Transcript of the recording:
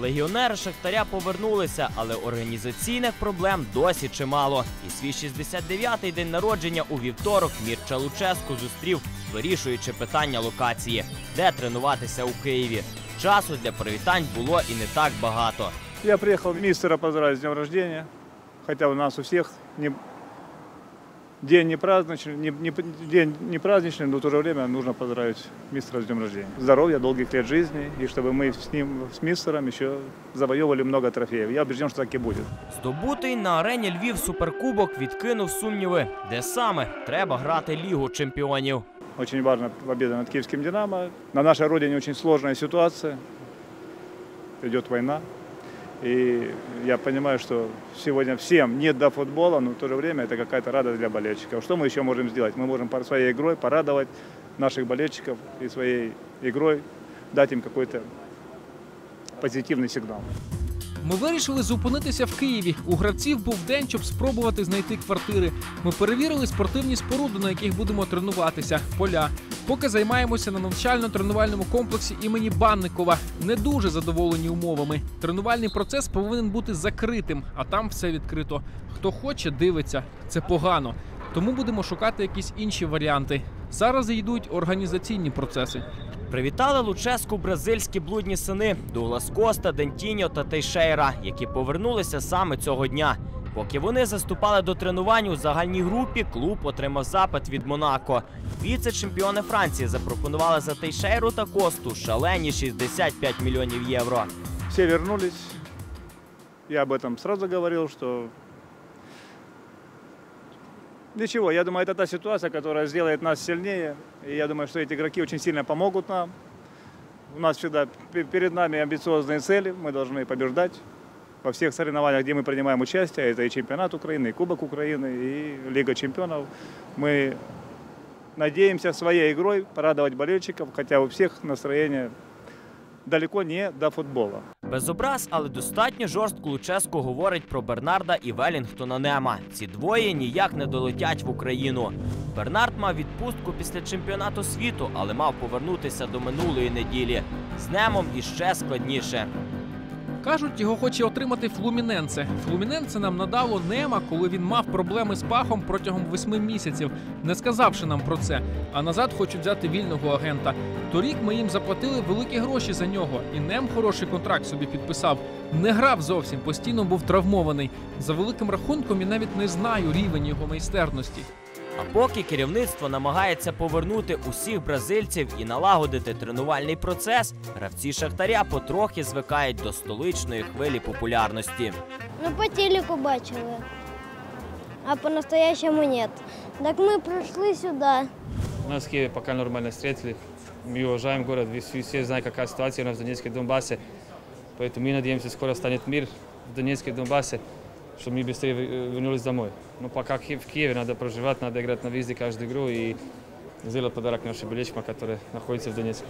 Легіонери Шахтаря повернулися, але організаційних проблем досі чимало. І свій 69-й день народження у вівторок Мірча Луческу зустрів, вирішуючи питання локації, де тренуватися у Києві. Часу для привітань було і не так багато. Я приехал мистера поздравить с днем рождения, хотя у нас у всех не, день не праздничный, не, не- день не праздничный, но в то же время нужно поздравить мистера с днем рождения. Здоровья, долгих лет жизни, и чтобы мы с ним, с мистером еще завоевывали много трофеев. Я убежден, что так и будет. Здобутий на арені Львів суперкубок відкинув сумніви, де саме треба грати Лігу чемпіонів. Очень важна победа над киевским «Динамо». На нашей родине очень сложная ситуация. Идет война. И я понимаю, что сегодня всем не до футбола, но в то же время это какая-то радость для болельщиков. Что мы еще можем сделать? Мы можем своей игрой порадовать наших болельщиков и своей игрой дать им какой-то позитивный сигнал. Ми вирішили зупинитися в Києві. У гравців був день, щоб спробувати знайти квартири. Ми перевірили спортивні споруди, на яких будемо тренуватися, поля. Поки займаємося на навчально-тренувальному комплексі імені Банникова. Не дуже задоволені умовами. Тренувальний процес повинен бути закритим, а там все відкрито. Хто хоче, дивиться. Це погано. Тому будемо шукати якісь інші варіанти. Зараз йдуть організаційні процеси. Привітали Луческу бразильські блудні сини Дуглас Коста, Дентіньо та Тейшейра, які повернулися саме цього дня. Поки вони заступали до тренувань у загальній групі, клуб отримав запит від Монако. Віце-чемпіони Франції запропонували за Тейшейру та Косту шалені 65 мільйонів євро. Все вернулись. Я об этом сразу говорил, что ничего, я думаю, это та ситуация, которая сделает нас сильнее. И я думаю, что эти игроки очень сильно помогут нам. У нас всегда пе- перед нами амбициозные цели, мы должны побеждать во всех соревнованиях, где мы принимаем участие. Это и чемпионат Украины, и Кубок Украины, и Лига чемпионов. Мы надеемся своей игрой порадовать болельщиков, хотя у всех настроение далеко не до футбола. Без образ, але достатньо жорстко Луческо говорить про Бернарда і Велінгтона Нема. Ці двоє ніяк не долетять в Україну. Бернард мав відпустку після чемпіонату світу, але мав повернутися до минулої неділі. З Немом іще складніше. Кажуть, його хоче отримати Флуміненце. Флуміненце нам надало Нема, коли він мав проблеми з пахом протягом восьми місяців, не сказавши нам про це. А назад хочуть взяти вільного агента. Торік ми їм заплатили великі гроші за нього, і Нем хороший контракт собі підписав. Не грав зовсім, постійно був травмований. За великим рахунком я навіть не знаю рівень його майстерності. А поки керівництво намагається повернути усіх бразильців і налагодити тренувальний процес, гравці Шахтаря потрохи звикають до столичної хвилі популярності. Ну, по телеку бачили, а по-настоящему нет. Так мы пришли сюда. Нас в Киеве пока нормально встретили. Мы уважаем город, все, все знают, какая ситуация у нас в Донецке и Донбассе. Поэтому мы надеемся, скоро станет мир в Донецке и Донбассе, чтобы мы быстрее э, вернулись домой. Но пока Ки- в Киеве надо проживать, надо играть на выезде каждую игру и сделать подарок нашим болельщикам, которые находятся в Донецке.